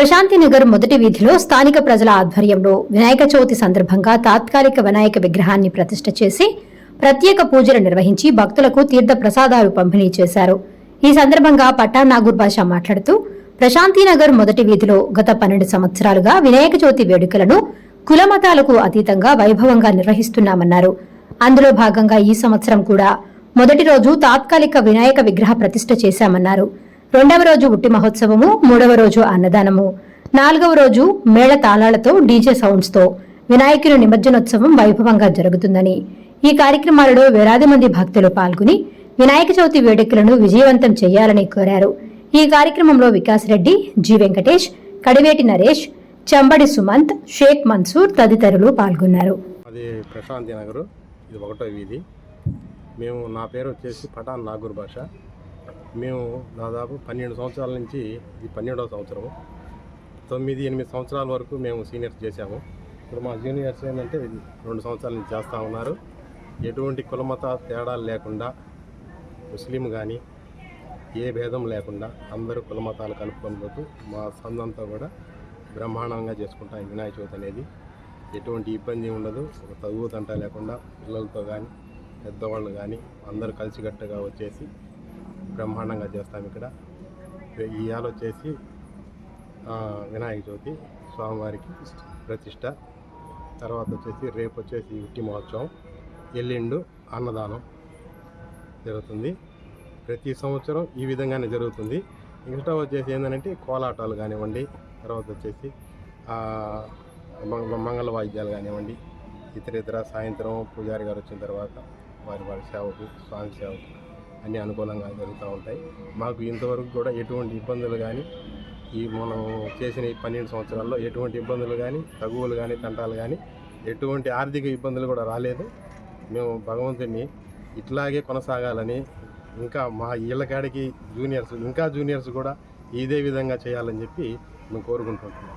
ప్రశాంతినగర్ మొదటి వీధిలో స్థానిక ప్రజల ఆధ్వర్యంలో వినాయక చవితి సందర్భంగా తాత్కాలిక వినాయక విగ్రహాన్ని ప్రతిష్ఠ చేసి ప్రత్యేక పూజలు నిర్వహించి భక్తులకు తీర్థ ప్రసాదాలు పంపిణీ చేశారు. ఈ సందర్భంగా పట్టాన్ నాగూర్ భాష మాట్లాడుతూ ప్రశాంతినగర్ మొదటి వీధిలో గత పన్నెండు సంవత్సరాలుగా వినాయక చవితి వేడుకలను కులమతాలకు అతీతంగా వైభవంగా నిర్వహిస్తున్నామన్నారు. అందులో భాగంగా ఈ సంవత్సరం కూడా మొదటి రోజు తాత్కాలిక వినాయక విగ్రహ ప్రతిష్ఠ చేశామన్నారు. రెండవ రోజు ఉట్టి మహోత్సవము మూడవ రోజు అన్నదానము. నాలుగవ రోజు మేళ తాళాలతో డీజే సౌండ్స్తో వినాయకుని నిమజ్జనోత్సవం వైభవంగా జరుగుతుందని. ఈ కార్యక్రమాలలో వేలాది మంది భక్తులు పాల్గొని వినాయక చవితి వేడుకలను విజయవంతం చేయాలని కోరారు. ఈ కార్యక్రమంలో వికాస్ రెడ్డి జి వెంకటేష్ కడివేటి నరేష్ చంబడి సుమంత్ షేక్ మన్సూర్ తదితరులు పాల్గొన్నారు. అది ప్రశాంతి నగరు. ఇది ఒకటో వీధి. మేము నా పేరు వచ్చేసి పఠాన్ నాగూర్ భాష. మేము దాదాపు పన్నెండు సంవత్సరాల నుంచి ఇది పన్నెండవ సంవత్సరం తొమ్మిది ఎనిమిది సంవత్సరాల వరకు మేము సీనియర్స్ చేశాము. ఇప్పుడు మా జూనియర్స్ ఏంటంటే రెండు సంవత్సరాల నుంచి చేస్తూ ఉన్నారు. ఎటువంటి కులమత తేడాలు లేకుండా ముస్లిం కానీ ఏ భేదం లేకుండా అందరూ కులమతాలు కలుపుకొని పోతూ మా సందంతా కూడా బ్రహ్మాండంగా చేసుకుంటాం వినాయక చవితి అనేది. ఎటువంటి ఇబ్బంది ఉండదు. ఒక తగుతంట లేకుండా పిల్లలతో కానీ పెద్దవాళ్ళు కానీ అందరూ కలిసికట్టుగా వచ్చేసి బ్రహ్మాండంగా చేస్తాం ఇక్కడ. ఇవాళ వచ్చేసి వినాయక చవితి స్వామివారికి ప్రతిష్ట. తర్వాత వచ్చేసి రేపు వచ్చేసి ఉట్టి మహోత్సవం ఎల్లిండు అన్నదానం జరుగుతుంది. ప్రతి సంవత్సరం ఈ విధంగానే జరుగుతుంది. ఇంకా వచ్చేసి ఏంటంటే కోలాటాలు కానివ్వండి తర్వాత వచ్చేసి మంగళ వాయిద్యాలు కానివ్వండి ఇతర ఇతర సాయంత్రం పూజారి గారు వచ్చిన తర్వాత వారి వారి సేవకు స్వామి సేవకు అన్నీ అనుకూలంగా జరుగుతూ ఉంటాయి. మాకు ఇంతవరకు కూడా ఎటువంటి ఇబ్బందులు కానీ ఈ మనం చేసిన ఈ పన్నెండు సంవత్సరాల్లో ఎటువంటి ఇబ్బందులు కానీ తగువులు కానీ తంటాలు కానీ ఎటువంటి ఆర్థిక ఇబ్బందులు కూడా రాలేదు. మేము భగవంతుని ఇట్లాగే కొనసాగాలని ఇంకా మా ఇళ్ళకాడికి జూనియర్స్ ఇంకా జూనియర్స్ కూడా ఇదే విధంగా చేయాలని చెప్పి మేము కోరుకుంటున్నాం.